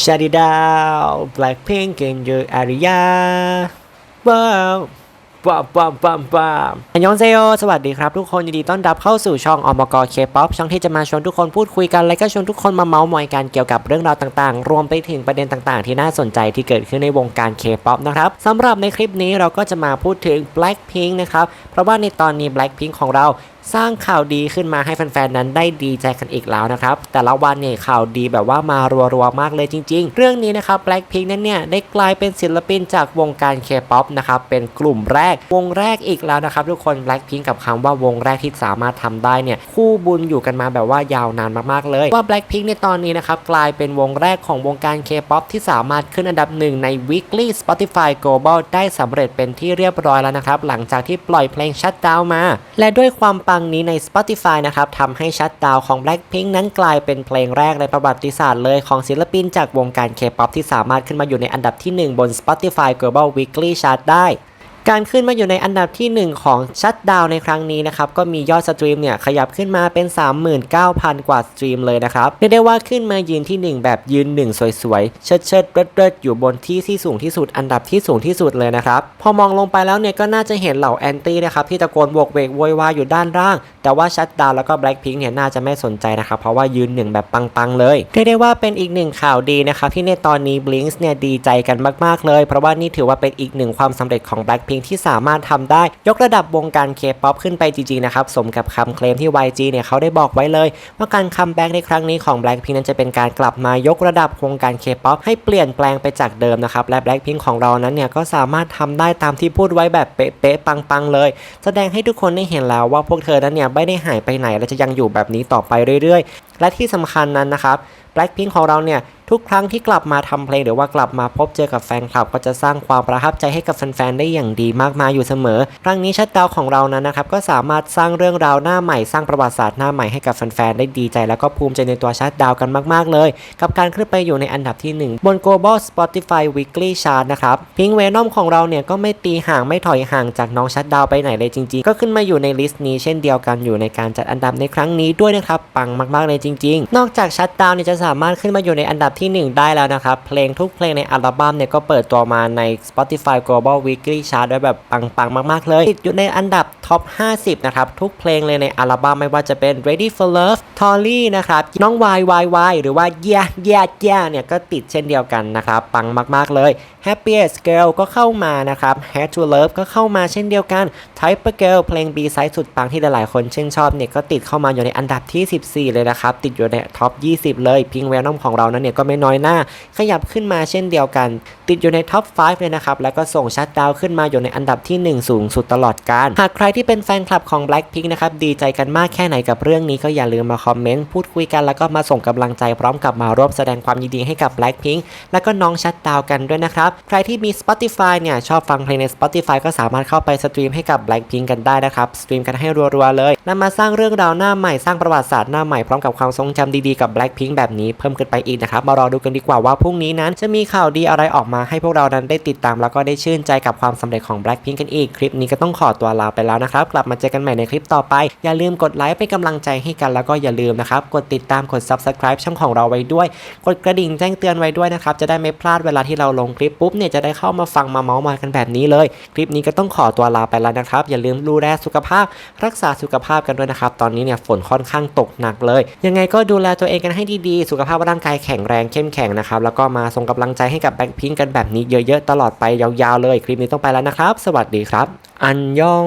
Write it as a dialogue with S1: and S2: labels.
S1: Shut it down Blackpink in your area ว้าวว้าวว้าวว้าวว้าวอันยองเซโยสวัสดีครับทุกคน ยินดีต้อนรับเข้าสู่ช่องอมกเคป๊อปช่องที่จะมาชวนทุกคนพูดคุยกัน และก็ชวนทุกคนมาเมาส์มอยกันเกี่ยวกับเรื่องราวต่างๆ รวมไปถึงประเด็นต่างๆ ที่น่าสนใจที่เกิดขึ้นในวงการเคป๊อปนะครับสำหรับในคลิปนี้เราก็จะมาพูดถึง Blackpink นะครับ เพราะว่าในตอนนี้ Blackpink ของเรา สร้างข่าวดีขึ้นมาให้แฟนๆ นั้นได้ดีใจกันอีกแล้วนะครับ แต่ละวันเนี่ยข่าวดีแบบว่ามารัวๆ มากเลยจริง ๆ เรื่องนี้นะครับ Blackpink นั้นเนี่ยได้กลายเป็นศิลปินจากวงการ K-POP นะครับ เป็นกลุ่มแรก วงแรกอีกแล้วนะครับ ทุกคน Blackpink กับคำว่าวงแรกที่สามารถทำได้เนี่ยคู่บุญอยู่กันมาแบบว่ายาวนานมากๆ เลยว่า Blackpink ในตอนนี้นะครับกลายเป็นวงแรกของวงการ K-POP ที่สามารถขึ้นอันดับหนึ่งใน Weekly Spotify Global ได้สำเร็จเป็นที่เรียบร้อยแล้วนะครับหลังจากที่ปล่อยเพลง Shut Down มา และด้วยความปังนี้ใน Spotify นะครับทำให้ชัดดาวของ Blackpink นั้นกลายเป็นเพลงแรกในประวัติศาสตร์เลยของศิลปินจากวงการ K-POP ที่สามารถขึ้นมาอยู่ในอันดับที่ 1 บน Spotify Global Weekly Chart ได้ การขึ้นมาอยู่ในอันดับที่ 1 ของชัดดาวในครั้งนี้นะครับก็มียอดสตรีมเนี่ยขยับขึ้นมาเป็น 39,000 กว่าสตรีมเลยนะครับเรียกได้ว่าขึ้นมายืนที่ 1 แบบยืน 1 สวยๆ เชิดเชิดเริดเริดอยู่บนที่ที่สูงที่สุดอันดับที่สูงที่สุดเลยนะครับพอมองลงไปแล้วเนี่ยก็น่าจะเห็นเหล่าแอนตี้นะครับที่ตะโกนโวกเวกโวยวายอยู่ด้านล่าง แต่ว่าชัดดาวแล้วก็แบล็คพิงค์เนี่ยน่าจะไม่สนใจนะครับเพราะว่ายืนหนึ่งแบบปังๆเลยเรียกได้ว่าเป็นอีกหนึ่งข่าวดีนะครับที่ในตอนนี้ Blinks เนี่ยดีใจกันมากๆเลย เพราะว่านี่ถือว่าเป็นอีกหนึ่งความสำเร็จของที่สามารถทำได้ ยกระดับวงการ K-POP ขึ้นไปจริงๆนะครับสมกับคำเคลมที่ YG เนี่ยเขาได้บอกไว้เลย ว่าการคัมแบ็กในครั้งนี้ของ Blackpink นั้นจะเป็นการกลับมายกระดับวงการ K-POP ให้เปลี่ยนแปลงไปจากเดิมนะครับและ Blackpink ของเรานั้นเนี่ยก็สามารถทำได้ตามที่พูดไว้แบบเป๊ะๆปังๆเลย แสดงให้ทุกคนได้เห็นแล้วว่าพวกเธอนั้นเนี่ยไม่ได้หายไปไหนและจะยังอยู่แบบนี้ต่อไปเรื่อยๆ และที่สำคัญนั้นนะครับ Blackpink ของเราเนี่ย ทุกครั้งที่กลับมาทำเพลงหรือว่ากลับมาพบเจอกับแฟนคลับ ก็จะสร้างความประทับใจให้กับแฟนๆได้อย่างดีมากมายอยู่เสมอ ครั้งนี้ชัดดาวของเรานั้นนะครับก็สามารถสร้างเรื่องราวหน้าใหม่สร้างประวัติศาสตร์หน้าใหม่ให้กับแฟนๆได้ดีใจ แล้วก็ภูมิใจในตัวชัดดาวกันมากๆเลย กับการขึ้นไปอยู่ในอันดับที่ 1 บน Global Spotify Weekly Chart นะครับพิงเวนอมของเราเนี่ยก็ไม่ตีห่างไม่ถอยห่างจากน้องชัดดาวไปไหนเลยจริงๆ ก็ขึ้นมาอยู่ในลิสต์นี้เช่นเดียวกันอยู่ในการจัดอันดับในครั้งนี้ด้วยนะครับปังมากๆเลยจริง ๆ นอกจากชัดดาวเนี่ยจะสามารถขึ้นมาอยู่ในอันดับที่ 1 ได้แล้วนะครับ เพลงทุกเพลงในอัลบั้มเนี่ยก็เปิดตัวมาใน Spotify Global Weekly Chart ด้วยแบบปังๆ มาก ๆ เลย ติดอยู่ในอันดับท็อป 50 นะครับ ทุกเพลงเลยในอัลบั้มไม่ว่าจะเป็น Ready for Love Tolly นะครับ น้อง Y Y Y หรือว่า Yeah Yeah Yeah เนี่ยก็ติดเช่นเดียวกันนะครับ ปังมากๆเลย Happiest Girl ก็เข้ามานะครับ Had to Love ก็เข้ามาเช่นเดียวกัน Type of Girl เพลง B side สุดปังที่หลายๆคนชื่นชอบเนี่ยก็ติดเข้ามาอยู่ในอันดับที่ 14 เลยนะครับ ติดอยู่ในท็อป 20 เลย พิงแวนอมของเรานั้นเนี่ยก็็ไม่น้อยหน้า ขยับขึ้นมาเช่นเดียวกัน ติดอยู่ในท็อป 5 เลยนะครับ แล้วก็ส่งชัดดาวขึ้นมาอยู่ในอันดับที่ 1 สูงสุดตลอดการหากใครที่เป็นแฟนคลับของ Blackpink นะครับ ดีใจกันมากแค่ไหนกับเรื่องนี้ก็อย่าลืมมาคอมเมนต์ พูดคุยกัน แล้วก็มาส่งกำลังใจพร้อมกับมาร่วมแสดงความยินดีให้กับ Blackpink แล้วก็น้องชัดดาวกันด้วยนะครับ ใครที่มี Spotify เนี่ยชอบฟังเพลงใน Spotify ก็สามารถเข้าไปสตรีมให้กับ Blackpink กันได้นะครับ สตรีมกันให้รัวๆเลยแล้วมาสร้างเรื่องราวหน้าใหม่สร้างประวัติศาสตร์หน้าใหม่พร้อมกับความทรงจำดีๆกับ Blackpink แบบนี้เพิ่มขึ้นไปอีกนะครับมารอดูกันดีกว่าว่าพรุ่งนี้นั้นจะมีข่าวดีอะไรออกมาให้พวกเรานั้นได้ติดตามแล้วก็ได้ชื่นใจกับความสำเร็จของ Blackpink กันอีก คลิปนี้ก็ต้องขอตัวลาไปแล้วนะครับ กลับมาเจอกันใหม่ในคลิปต่อไป อย่าลืมกดไลค์เป็นกำลังใจให้กันแล้วก็อย่าลืมนะครับ กดติดตามกด Subscribe ช่องของเราไว้ด้วย กดกระดิ่งแจ้งเตือนไว้ด้วยนะครับ จะได้ไม่พลาดเวลาที่เราลงคลิปปุ๊บเนี่ยจะได้เข้ามาฟังมาเมาส์มากันแบบนี้เลย คลิปนี้ก็ต้องขอตัวลาไปแล้วนะครับ อย่าลืมดูแลสุขภาพ รักษาสุขภาพกันด้วยนะครับ ตอนนี้เนี่ยฝนค่อนข้างตกหนักเลย ยังไงก็ดูแลตัวเองกันให้ดีๆ สุขภาพร่างกายแข็งแรงเข้มแข็งนะครับแล้วก็มาส่งกำลังใจให้กับแบ็คพิงกันแบบนี้เยอะๆตลอดไปยาวๆเลย คลิปนี้ต้องไปแล้วนะครับ สวัสดีครับ อันยอง